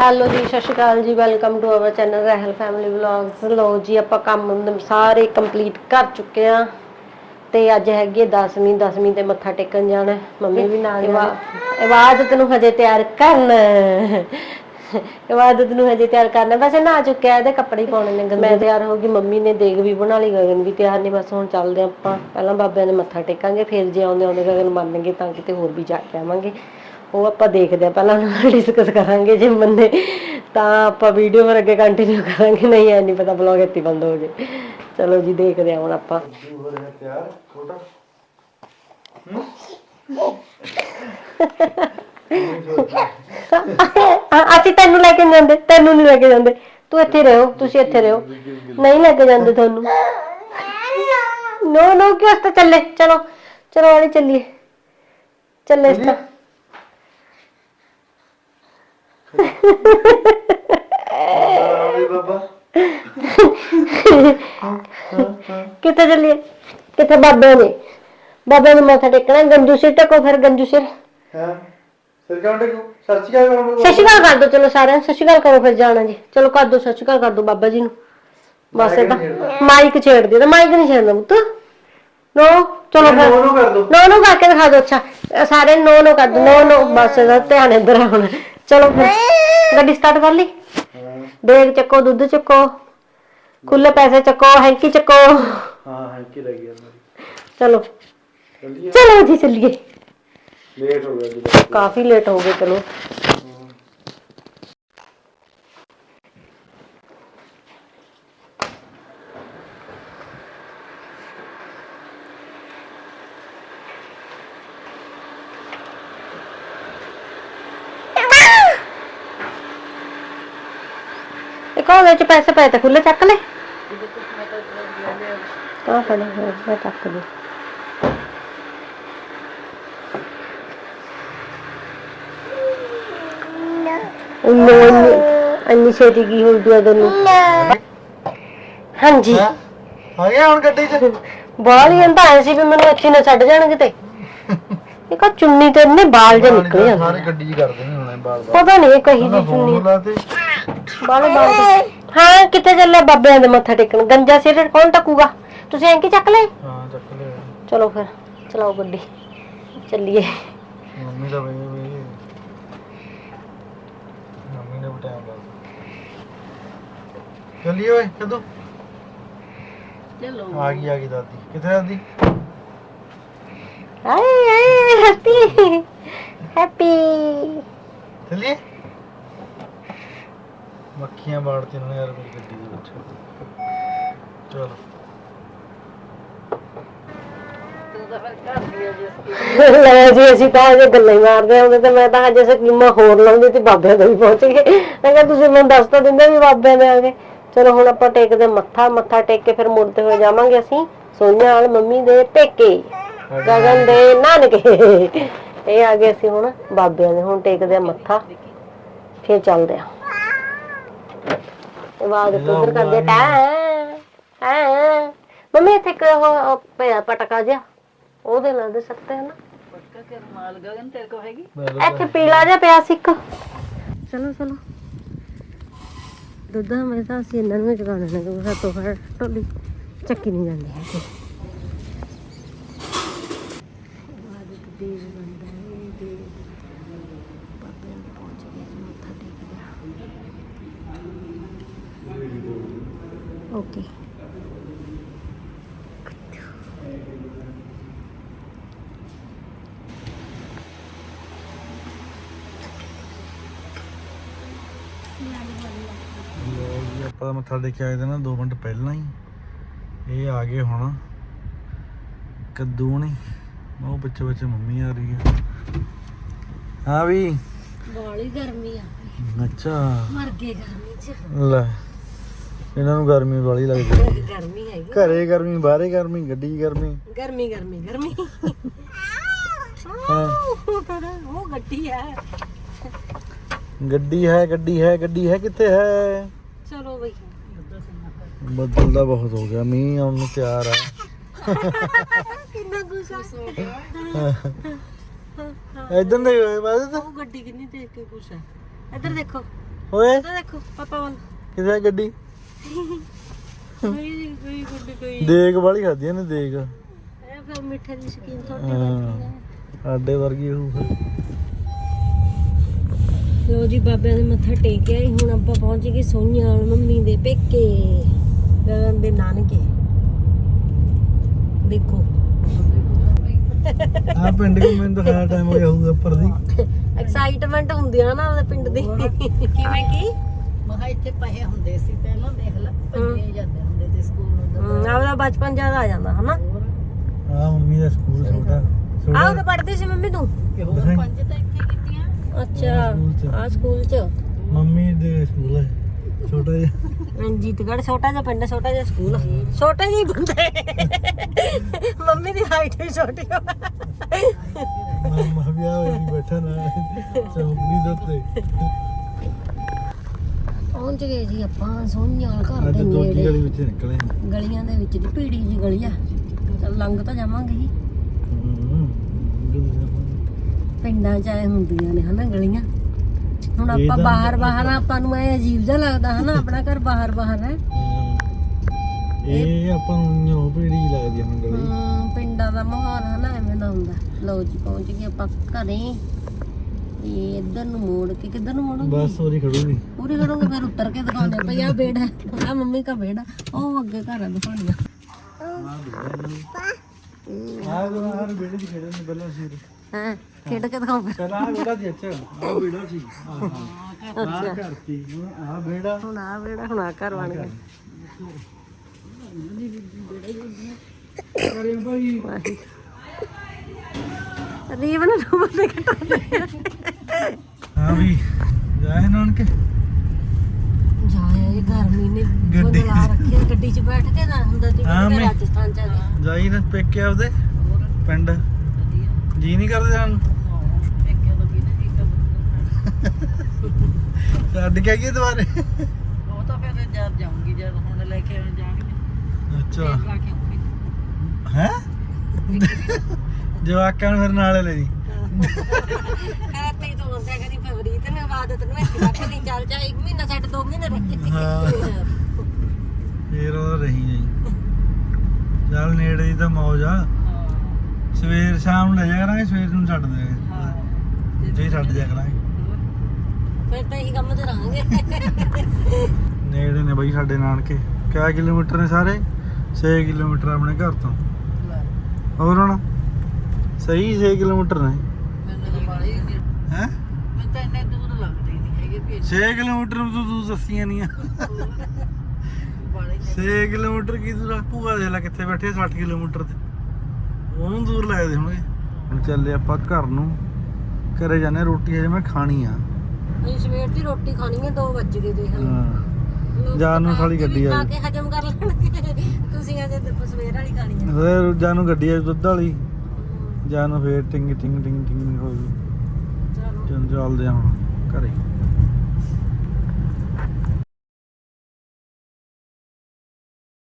Hello ਜੀ ਸਤਿ ਸ਼੍ਰੀ ਅਕਾਲ ਜੀ welcome to our channel Rahil family vlogs ਲੋ ਜੀ ਆਪਾਂ ਕੰਮ ਸਾਰੇ ਕੰਪਲੀਟ ਕਰ ਚੁੱਕੇ ਆ ਤੇ ਅੱਜ ਹੈਗੀ ਹੈ 10ਵੀਂ 10ਵੀਂ ਤੇ ਮੱਥਾ ਟੇਕਣ ਜਾਣਾ। ਮੰਮੀ ਵੀ ਨਾਲ। ਇਬਾਦਤ ਨੂੰ ਹਜੇ ਤਿਆਰ ਕਰਨਾ। ਇਬਾਦਤ ਨੂੰ ਹਜੇ ਤਿਆਰ ਕਰਨਾ। ਵੈਸੇ ਨਹਾ ਚੁੱਕਿਆ ਇਹਦੇ ਕੱਪੜੇ ਪਾਉਣੇ ਨੇ ਗੰਦੇ ਮੈਂ ਤਿਆਰ ਹੋ ਗਈ ਮੰਮੀ ਨੇ ਦੇਗ ਵੀ ਬਣਾ ਲਈ ਗਗਨ ਵੀ ਤਿਆਰ ਨੇ ਬਸ ਹੁਣ ਚੱਲਦੇ ਆਪਾਂ ਪਹਿਲਾਂ ਬਾਬਿਆਂ ਦੇ ਮੱਥਾ ਟੇਕਾਂਗੇ ਫਿਰ ਜੇ ਆਉਂਦੇ ਆਉਂਦੇ ਗਗਨ ਮੰਨਣਗੇ ਤਾਂ ਕਿਤੇ ਹੋਰ ਵੀ ਜਾ ਕੇ ਆਵਾਂਗੇ ਉਹ ਆਪਾਂ ਦੇਖਦੇ ਆ ਪਹਿਲਾਂ ਡਿਸਕਸ ਕਰਾਂਗੇ ਜੇ ਮੰਨੇ ਤਾਂ ਆਪਾਂ ਵੀਡੀਓ ਫਿਰ ਅੱਗੇ ਕੰਟੀਨਿਊ ਕਰਾਂਗੇ, ਨਹੀਂ, ਐ ਨਹੀਂ ਪਤਾ ਬਲੌਗ ਇੱਥੇ ਬੰਦ ਹੋ ਜੇ। ਚਲੋ ਜੀ, ਦੇਖਦੇ ਆ ਹੁਣ ਆਪਾਂ। ਹੋ? ਰਿਹਾ ਤਿਆਰ ਛੋਟਾ ਅਸੀਂ ਤੈਨੂੰ ਲੈ ਕੇ ਨੀ ਜਾਂਦੇ, ਤੈਨੂੰ ਨਹੀਂ ਲੈ ਕੇ ਜਾਂਦੇ। ਤੂੰ ਇੱਥੇ ਰਹੋ, ਤੁਸੀਂ ਇੱਥੇ ਰਹੋ। ਨਹੀਂ ਲੈ ਕੇ ਜਾਂਦੇ ਤੁਹਾਨੂੰ। ਨੋ ਨੋ ਕਿਉਂ ਤਾਂ ਚੱਲੇ? ਚਲੋ ਚਲੋ ਵਾਲੀ ਚੱਲੀਏ। ਚੱਲੇ ਇਸ ਤਾਂ ਆਵੇ ਬਾਬਾ ਕਿੱਥੇ ਚੱਲੀਏ? ਕਿੱਥੇ ਬਾਬੇ ਨੇ ਬਾਬੇ ਨੂੰ ਮੱਥਾ ਟੇਕਣਾ ਗੰਜੂ ਸਿਰ ਟਕੋ ਫਿਰ ਗੰਜੂ ਸਿਰ। ਹਾਂ? ਸਰ ਕਾਉਂਟੇ ਕੋ ਸਰਚ ਕਿਆ ਕਰਾਂਗੇ ਸਤਿ ਸ਼੍ਰੀ ਅਕਾਲ ਕਰ ਦੋ ਚਲੋ ਸਾਰਿਆਂ ਨੂੰ। ਸਤਿ ਸ਼੍ਰੀ ਅਕਾਲ ਕਰੋ ਫਿਰ ਜਾਣਾ ਜੀ। ਚਲੋ ਕਰ ਦੋ ਸਤਿ ਸ਼੍ਰੀ ਅਕਾਲ ਕਰ ਦੋ ਬਾਬਾ ਜੀ ਨੂੰ। ਬਸ ਇਹ ਤਾਂ ਮਾਈਕ ਛੇੜ ਦੇ ਤਾਂ ਮਾਈਕ ਨਹੀਂ ਛੇੜਨਾ ਪੁੱਤ। ਨੋ ਚਲੋ ਫਿਰ। ਨੋ ਨੋ ਕਰ ਦੋ। ਨੋ ਨੋ ਕਰਕੇ ਦਿਖਾ ਦਿਓ ਅੱਛਾ। ਸਾਰੇ ਨੋ ਨੋ ਕਰ ਦੋ। ਨੋ ਨੋ। ਬਸ ਇਹਦਾ ਧਿਆਨ ਇੱਧਰ ਆ ਹੁਣ ਚਲੋ ਫਿਰ ਗੱਡੀ ਸਟਾਰਟ ਕਰ ਲਈ। ਦੇਗ ਚੱਕੋ ਦੁੱਧ ਚੱਕੋ ਖੁੱਲੇ ਪੈਸੇ ਚੱਕੋ ਹੈਂਕੀ ਚੱਕੋ। ਹਾਂ ਹੈ ਕੀ ਲੱਗ ਗਿਆ ਮੇਰੀ। ਚਲੋ। ਚਲੋ ਜੀ ਚੱਲੀਏ। ਲੇਟ ਹੋ ਗਿਆ ਜੀ। ਕਾਫੀ ਲੇਟ ਹੋ ਗਏ ਚਲੋ। ਇੱਕ ਉਹਦੇ ਚ ਪੈਸੇ ਪਏ ਤੇ ਖੁੱਲੇ ਚੱਕ ਲੈ। ਆ ਫੜ ਮੈਂ ਚੱਕ ਲਈ ਇੰਨੀ ਇੰਨੀ ਛੇਤੀ ਕੀ ਹੋ ਗਿਆ ਤੈਨੂੰ ਹਾਂਜੀ। ਆ ਗਿਆ ਹੁਣ ਗੱਡੀ 'ਚ? ਬਾਲ ਹੀ ਅੰਦਾ ਐ ਸੀ ਵੀ ਮੈਨੂੰ ਇੱਥੇ ਨਾ ਛੱਡ ਜਾਣ ਕਿਤੇ। ਇਹ ਕਾ ਚੁੰਨੀ ਤੇ ਇੰਨੇ ਬਾਲ ਜੇ ਨਿਕਲ ਜਾਂਦੇ ਸਾਰੇ ਗੱਡੀ 'ਚ ਕਰਦੇ ਨੇ ਹੁਣੇ ਬਾਰ ਬਾਰ ਪਤਾ ਨਹੀਂ ਕਹੀ ਜੀ ਚੁੰਨੀ। ਬਾਲ ਬਾਲ ਹਾਂ ਕਿੱਥੇ ਚੱਲਿਆ ਬਾਬਿਆਂ ਦੇ ਮੱਥਾ ਟੇਕਣ? ਗੰਜਾ ਸਿਰ ਕੌਣ ਟਕੂਗਾ? ਤੁਸੀਂ ਐਂ ਕੀ ਚੱਕ ਲੈ ਹਾਂ ਚੱਕ ਲਿਆ। ਚਲੋ ਫਿਰ ਚਲਾਓ ਗੱਡੀ। ਚੱਲੀਏ। ਮੰਮੀ ਦਾ ਬਈ ਬਈ ਮੰਮੀ ਨੇ ਬਟਾਇਆ ਬਾਬਾ ਚੱਲੀਏ ਓਏ ਕਦੋਂ ਚਲੋ। ਆ ਗਈ ਆ ਗਈ ਦਾਦੀ। ਕਿੱਥੇ ਦਾਦੀ? ਹਾਏ ਹਾਏ ਹੈਪੀ ਹੈਪੀ ਚੱਲੀਏ। ਮੱਖੀਆਂ ਬਾੜਤੀ ਨੇ ਯਾਰ ਮੇਰੀ ਗੱਡੀ ਦੇ ਵਿੱਚ। ਚਲੋ। ਲੈ ਜੀ ਅਸੀਂ ਤਾਂ ਅਜੇ ਗੱਲਾਂ ਹੀ ਮਾਰਦੇ ਹੁੰਦੇ ਤੇ ਮੈਂ ਤਾਂ ਅਜੇ ਸਕੀਮਾਂ ਹੋਰ ਲਾਉਂਦੀ ਤੇ ਬਾਬਿਆਂ ਦੇ ਵੀ ਪਹੁੰਚ ਗਏ। ਮੈਂ ਕਿਹਾ ਤੁਸੀਂ ਮੈਨੂੰ ਦੱਸ ਤਾਂ ਦਿੰਦੇ ਵੀ ਬਾਬਿਆਂ ਦੇ ਆ ਗਏ ਚਲੋ ਹੁਣ ਆਪਾਂ ਟੇਕਦੇ ਮੱਥਾ ਮੱਥਾ ਟੇਕ ਕੇ ਫਿਰ ਮੁੜਦੇ ਹੋਏ ਜਾਵਾਂਗੇ ਅਸੀਂ। ਸੋਨੀਆ ਵਾਲ ਮੰਮੀ ਦੇ ਪੇਕੇ ਗਗਨ ਦੇ ਨਾਨਕੇ। ਇਹ ਆ ਗਏ ਅਸੀਂ ਹੁਣ ਬਾਬਿਆਂ ਦੇ ਹੁਣ ਟੇਕਦੇ ਆ ਮੱਥਾ ਫਿਰ ਚੱਲਦੇ ਆ। ਇਬਾਦਤ ਉਧਰ ਕਰਦੇ ਟਾ ਹਾਂ ਮੰਮੀ ਇੱਥੇ ਇੱਕ ਉਹ ਉਹ ਪਿਆ ਪਟਕਾ ਜਿਹਾ। ਉਹਦੇ ਨਾਲ ਦੇ ਸਕਦੇ ਹਨ ਇੱਥੇ ਪੀਲਾ ਜਿਹਾ ਪਿਆ ਸੀ ਇੱਕ। ਚਲੋ ਚਲੋ ਦੁੱਧ ਮੈਂ ਤਾਂ ਅਸੀਂ ਇਹਨਾਂ ਨੂੰ ਚੁਕਾਉਣੇ ਨੇ ਕਿਉਂਕਿ ਸਾਤੋਂ ਫਿਰ ਟੋਲੀ ਚੱਕੀ ਨਹੀਂ ਜਾਂਦੀ ਹੈ ਓਕੇ ਲੋ ਜੀ ਆਪਾਂ ਮੱਥਾ ਦੇ ਕੇ ਆਏ ਤੇ ਨਾ 2 ਮਿੰਟ ਪਹਿਲਾਂ ਹੀ। ਇਹ ਆ ਗਏ ਹੁਣ ਕੱਦੂ ਨਹੀਂ ਉਹ ਪਿੱਛੇ ਪਿੱਛੇ ਮੰਮੀ ਆ ਰਹੀ ਹੈ ਹਾਂ ਵੀ। ਬਾਲੀ ਗਰਮੀ ਆ। ਅੱਛਾ। ਮਰ ਗਏ ਗਰਮੀ ਚ। ਲੈ। ਇਹਨਾਂ ਨੂੰ ਗਰਮੀ ਵਾਲੀ ਲੱਗਦੀ ਹੈ। ਗਰਮੀ ਹੈਗੀ ਘਰੇ ਗਰਮੀ ਬਾਹਰੇ ਗਰਮੀ ਗੱਡੀ 'ਚ ਗਰਮੀ। ਗਰਮੀ ਗਰਮੀ ਗਰਮੀ। ਹਾਂ। ਉਹ ਗੱਡੀ ਹੈ। ਗੱਡੀ ਹੈ ਗੱਡੀ ਹੈ ਗੱਡੀ ਹੈ ਕਿੱਥੇ ਹੈ? ਚਲੋ ਬਈ। ਬੱਦਲ ਦਾ ਬਹੁਤ ਹੋ ਗਿਆ ਮੀਂਹ ਆਉਣ ਨੂੰ ਤਿਆਰ ਆ। ਕਿੰਨਾ ਗੁੱਸਾ। ਇਦਾਂ ਦੇ ਹੋਏ ਬਾਅਦ ਉਹ ਗੱਡੀ ਕਿੰਨੀ ਦੇਖ ਕੇ ਹੈ। ਇੱਧਰ ਦੇਖੋ। ਓਏ। ਤਾਂ ਦੇਖੋ ਪਾਪਾ ਵੱਲ। ਕਿੱਥੇ ਗੱਡੀ? ਕੋਈ ਕੋਈ ਗੁੱਡੀ ਕੋਈ ਦੇਗ ਵਾਲੀ ਖਾਦੀ ਨੇ ਦੇਗ। ਇਹ ਫਿਰ ਮਿੱਠੇ ਦੀ ਸ਼ਕੀਨ ਤੁਹਾਡੇ ਹਾਂ ਸਾਡੇ ਵਰਗੀ ਉਹ ਫਿਰ। ਲੋ ਜੀ ਬਾਬਿਆਂ ਦੇ ਮੱਥਾ ਟੇਕਿਆ ਹੀ ਹੁਣ ਆਪਾਂ ਪਹੁੰਚ ਗਏ ਸੋਈਆਂ ਮੰਮੀ ਦੇ ਪੇਕੇ ਗਗਨ ਦੇ ਨਾਨਕੇ। ਦੇਖੋ। ਆ ਪਿੰਡ ਕੋ ਮੈਨੂੰ ਦਿਖਾਇਆ ਟਾਈਮ ਹੋ ਜਾਊਗਾ ਉੱਪਰ ਦੀ। ਐਕਸਾਈਟਮੈਂਟ ਹੁੰਦੀ ਆ ਨਾ ਉਹਦੇ ਪਿੰਡ ਦੀ। ਕਿਵੇਂ ਕੀ? ਮਹਾ ਇੱਥੇ ਪਏ ਹੁੰਦੇ ਸੀ ਪਹਿਲਾਂ ਦੇਖ ਲੈ ਪੰਜੇ ਜਾਂਦੇ ਹੁੰਦੇ ਤੇ ਸਕੂਲ ਨੂੰ ਹਮ, ਆਪਦਾ ਬਚਪਨ ਯਾਦ ਆ ਜਾਂਦਾ ਹਨਾ? ਆ ਮੰਮੀ ਦਾ ਸਕੂਲ ਛੋਟਾ ਆਹ ਉਹ ਪੜ੍ਹਦੀ ਸੀ ਮੰਮੀ ਤੂੰ? ਤੇ ਹੋਰ ਪੰਜ ਤਾਂ ਇੱਥੇ ਕੀਤੀਆਂ। ਅੱਛਾ ਸਕੂਲ ਚ। ਆ ਸਕੂਲ ਚ। ਮੰਮੀ ਦੇ ਸਕੂਲ ਹੈ ਛੋਟਾ ਜਿਹਾ। ਰਣਜੀਤਗੜ੍ਹ ਛੋਟਾ ਜਿਹਾ ਪਿੰਡ ਛੋਟਾ ਜਿਹਾ ਸਕੂਲ। ਛੋਟੇ ਜਿਹੇ ਬੰਦੇ। ਮੰਮੀ ਦੀ ਹਾਈਟ ਵੀ ਛੋਟੀ ਆ। ਮਾਮਾ ਵੀ ਆ ਹੋਈ ਬੈਠਾ ਨਾ ਚੌਕੜੀ ਦੇ ਉੱਤੇ। ਪਹੁੰਚ ਗਏ ਜੀ ਆਪਾਂ ਸੋਹਣਿਆਲ ਘਰ ਅੱਜ ਦੇ ਦੋਟੀ ਨੇੜੇ। ਗਲੀ ਵਿੱਚ ਨਿਕਲੇ ਹਾਂ। ਗਲੀਆਂ ਦੇ ਵਿੱਚ ਦੀ ਭੀੜੀ ਜੀ ਗਲੀ ਆ। ਚੱਲ ਲੰਘ ਤਾਂ ਜਾਵਾਂਗੇ ਹੀ ਪਿੰਡਾਂ ਚ ਆਏ ਹੁੰਦੀਆਂ ਨੇ ਹਨਾ ਗਲੀਆਂ। ਹੁਣ ਇਹ ਆਪਾਂ ਤਾਂ- ਬਾਹਰ ਬਾਹਰ ਆਪਾਂ ਨੂੰ ਐ ਅਜੀਬ ਜਿਹਾ ਲੱਗਦਾ ਹਨਾ ਆਪਣਾ ਘਰ ਬਾਹਰ ਬਾਹਰ ਹੈ ਇਹ ਆਪਾਂ ਨੂੰ ਨਿਉ ਪੀੜੀ ਲੱਗਦੀ ਹੈ ਗਲੀ। ਹਮ, ਪਿੰਡਾਂ ਦਾ ਮਾਹੌਲ ਹਨਾ ਐਵੇਂ ਦਾ ਹੁੰਦਾ। ਲਓ ਜੀ ਪਹੁੰਚ ਗਏ ਆਪਾਂ ਘਰੇ। ਇਹ ਇੱਧਰ ਨੂੰ ਮੋੜ ਕੇ ਕਿੱਧਰ ਨੂੰ ਮੋੜੋਗੇ? ਬਸ ਹੋਰੀ ਖੜੂਗੀ। ਪੂਰੀ ਕਰੋਗੇ ਫਿਰ ਉੱਤਰ ਕੇ ਦਿਖਾਉਂਦੇ ਪਈ ਆ ਬੇੜਾ ਆ ਮੰਮੀ ਦਾ ਬੇੜਾ ਉਹ ਅੱਗੇ ਘਰ ਆ ਦਿਖਾਉਣੀਆਂ ਆ। ਜੋ ਹਰ ਬੇੜੇ ਦੀ ਖੇਡਣ ਨੂੰ ਪਹਿਲਾਂ ਸੀ ਹਾਂ ਖੇਡ ਕੇ ਦਿਖਾਓ ਫਿਰ। ਆ ਬੇੜਾ ਸੀ ਅੱਛਾ। ਆ ਬੇੜਾ ਸੀ। ਆ ਘਰ ਸੀ ਆ ਬੇੜਾ। ਹੁਣ ਆ ਬੇੜਾ ਹੁਣ ਆ ਘਰ ਬਣ ਗਿਆ। ਕਰੇ ਭਾਈ। ਰੀਵਨ ਨੂੰ ਬੰਦੇ ਹਾਂ ਵੀ ਜਾਏ ਨਾਨਕੇ। ਜਾਏ ਗਰਮੀ ਨੇ ਬਦਲਾ ਰੱਖਿਆ ਗੱਡੀ 'ਚ ਬੈਠ ਕੇ ਨਾ ਹੁੰਦਾ ਮੈਂ- ਰਾਜਸਥਾਨ ਚ ਆ ਗਏ ਜਾਈ ਨਾ ਪੇਕੇ ਆਪਦੇ ਪਿੰਡ। ਜੀ ਨਹੀਂ ਕਰਦੇ ਜਾਣ ਨੂੰ ਪੇਕੇ ਲੱਗੀ ਨਾ ਜੀ ਕਬ ਛੱਡ ਕੇ ਆਈਏ ਦੁਬਾਰੇ। ਉਹ ਤਾਂ ਫਿਰ ਜਦ ਜਾਊਂਗੀ ਜਦ ਹੁਣ ਲੈ ਕੇ ਜਾਣਗੇ ਅੱਛਾ। ਹੈ? ਜਵਾਕਾਂ ਨੂੰ ਫਿਰ ਨਾਲੇ ਲੈ ਜੀ। ਕਹਿੰਦੇ ਤੋਂ ਹੁੰਦਾ ਕਦੀ ਫਵਰੀਤ ਨੇ ਆਦਤ ਨੂੰ ਇੱਥੇ ਰੱਖਦੀ ਚੱਲ ਜਾ ਇੱਕ ਮਹੀਨਾ ਛੱਡ ਦੋ ਮਹੀਨੇ ਰਹਿ। ਹਾਂ। ਫੇਰ ਉਹ ਰਹੀ ਚੱਲ ਨੇੜੇ ਦੀ ਤਾਂ ਮੌਜ ਆ। ਸਵੇਰ ਸ਼ਾਮ ਨੂੰ ਲੈ ਜਾ ਕਰਾਂਗੇ ਸਵੇਰ ਨੂੰ ਛੱਡ ਦੇ ਜੇ ਛੱਡ ਜਾ ਕਰਾਂਗੇ। ਫਿਰ ਤਾਂ ਇਹੀ ਕੰਮ ਤੇ ਰਹਾਂਗੇ। ਨੇੜੇ ਨੇ ਬਈ ਸਾਡੇ ਨਾਨਕੇ। ਕਿਆ ਕਿਲੋਮੀਟਰ ਨੇ ਸਾਰੇ? 6 ਕਿਲੋਮੀਟਰ ਆਪਣੇ ਘਰ ਤੋਂ। ਹੋਰ ਹੁਣ? ਸਹੀ 6 ਕਿਲੋਮੀਟਰ ਨੇ। ਮੈਨੂੰ ਤਾਂ ਬਾਲੇ ਹੀ ਨਹੀਂ ਹੈ? ਮੈਨੂੰ ਤਾਂ ਇੰਨੇ ਦੂਰ ਲੱਗਦੇ ਨਹੀਂ ਹੈਗੇ ਵੀ 6 ਕਿਲੋਮੀਟਰ ਨੂੰ ਤੂੰ ਤੂੰ ਦੱਸੀਆਂ ਨਹੀਂ ਆ। ਬਾਲੇ 6 ਕਿਲੋਮੀਟਰ ਕੀ ਦੂਰ ਆ? ਭੂਆ ਦੇ ਲੈ ਕਿੱਥੇ ਬੈਠੇ 60 ਕਿਲੋਮੀਟਰ ਤੇ। ਉਹਨੂੰ ਦੂਰ ਲੱਗਦੇ ਹੋਣਗੇ। ਹੁਣ ਚੱਲੇ ਆਪਾਂ ਘਰ ਨੂੰ। ਘਰੇ ਜਾਣੇ ਰੋਟੀ ਹਜੇ ਮੈਂ ਖਾਣੀ ਆ। ਅਸੀਂ ਸਵੇਰ ਦੀ ਰੋਟੀ ਖਾਣੀ ਹੈ 2 ਵਜ ਗਏ ਦੇਖ ਹਾਂ। ਜਾਣ ਨੂੰ ਵੀ ਗੱਡੀ ਆ। ਖਾ। ਕੇ ਹਜਮ ਕਰ ਲੈਣਗੇ। ਤੁਸੀਂ ਅਜੇ ਸਵੇਰ ਵਾਲੀ ਖਾਣੀ ਹੈ ਫਿਰ ਜਾਨੂੰ ਗੱਡੀ ਆ ਦੁੱਧ ਵਾਲੀ। ਜਾਨੂੰ ਫੇਰ ਟਿੰਗ ਟਿੰਗ ਟਿੰਗ ਟਿੰਗ ਹੋਈ। ਚਲੋ ਚੱਲਦੇ ਆ ਹੁਣ ਘਰੇ।